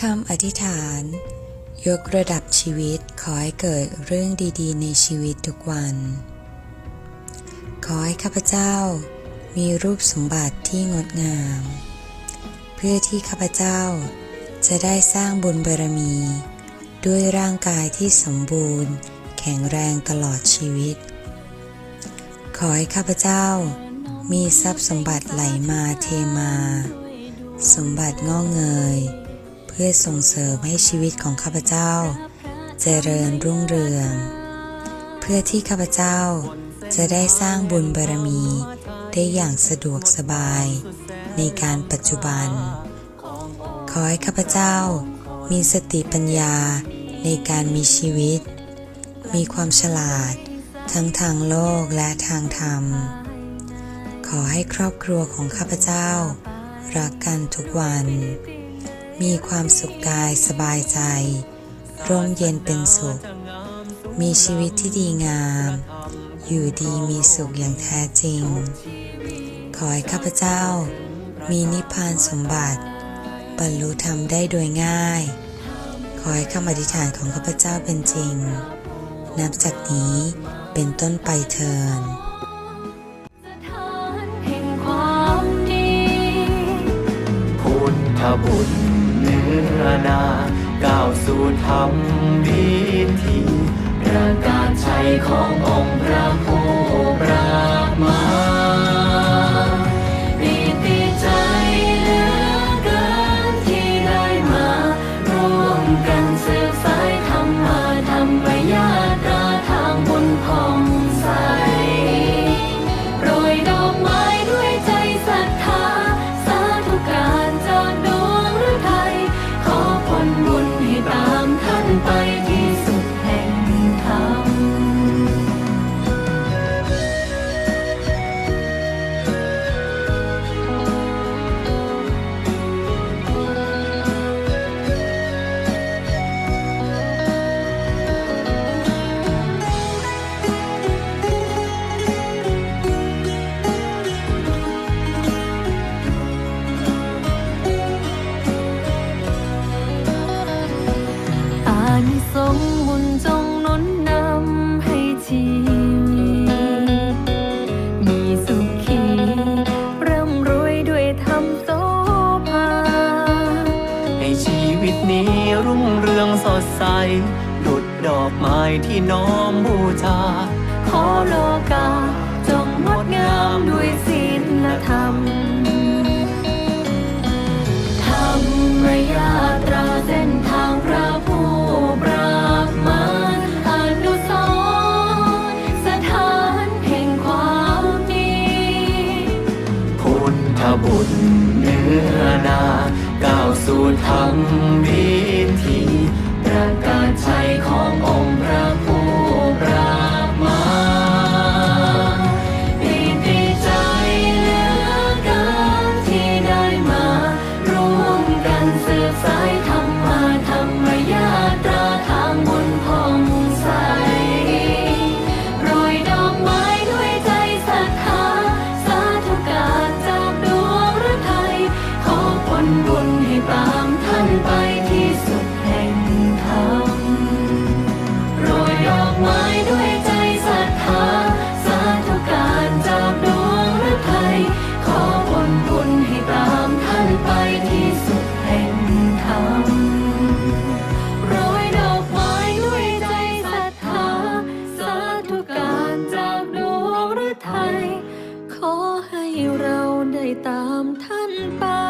คำอธิษฐาน ยกระดับชีวิตขอให้เกิดเรื่องดีๆ ในชีวิตทุกวัน ขอให้ข้าพเจ้ามีรูปสมบัติที่งดงาม เพื่อที่ข้าพเจ้าจะได้สร้างบุญบารมี ด้วยร่างกายที่สมบูรณ์ แข็งแรงตลอดชีวิต ขอให้ข้าพเจ้า มีทรัพย์สมบัติไหลมาเทมา สมบัติงอกเงย พื่อส่งเสริมให้ชีวิตของข้าพเจ้า เจริญรุ่งเรือง เพื่อที่ข้าพเจ้าจะได้สร้างบุญบารมี ได้อย่างสะดวกสบาย ในการปัจจุบัน ขอให้ข้าพเจ้ามีสติปัญญาในการมีชีวิต มีความฉลาด ทั้งทางโลกและทางธรรม ขอให้ครอบครัวของข้าพเจ้า รักกันทุกวัน มีความสุขกายสบายใจ ร่มเย็นเป็นสุข มีชีวิตที่ดีงาม อยู่ดีมีสุขอย่างแท้จริง ขอให้ข้าพเจ้า มีนิพพานสมบัติ บรรลุธรรมได้โดยง่าย ขอให้คำอธิษฐานของข้าพเจ้าเป็นจริง นับจากนี้เป็นต้นไปเทิน นาก้าวสู่ธรรมวิธีประกาศชัยขององค์พระผู้ งบุญจงนุนนำให้ชีวิตมีสุขีร่ำรวยด้วยธรรมโสภา ให้ชีวิตนี้รุ่งเรืองสดใสหลุดดอกไม้ที่น้อมบูชา ขอโลกาจงงดงามด้วยศี เนื้อนาก้าวสู่ธรรมวิธีประกาศชัยขององค์พระผู้ ตามท่านไป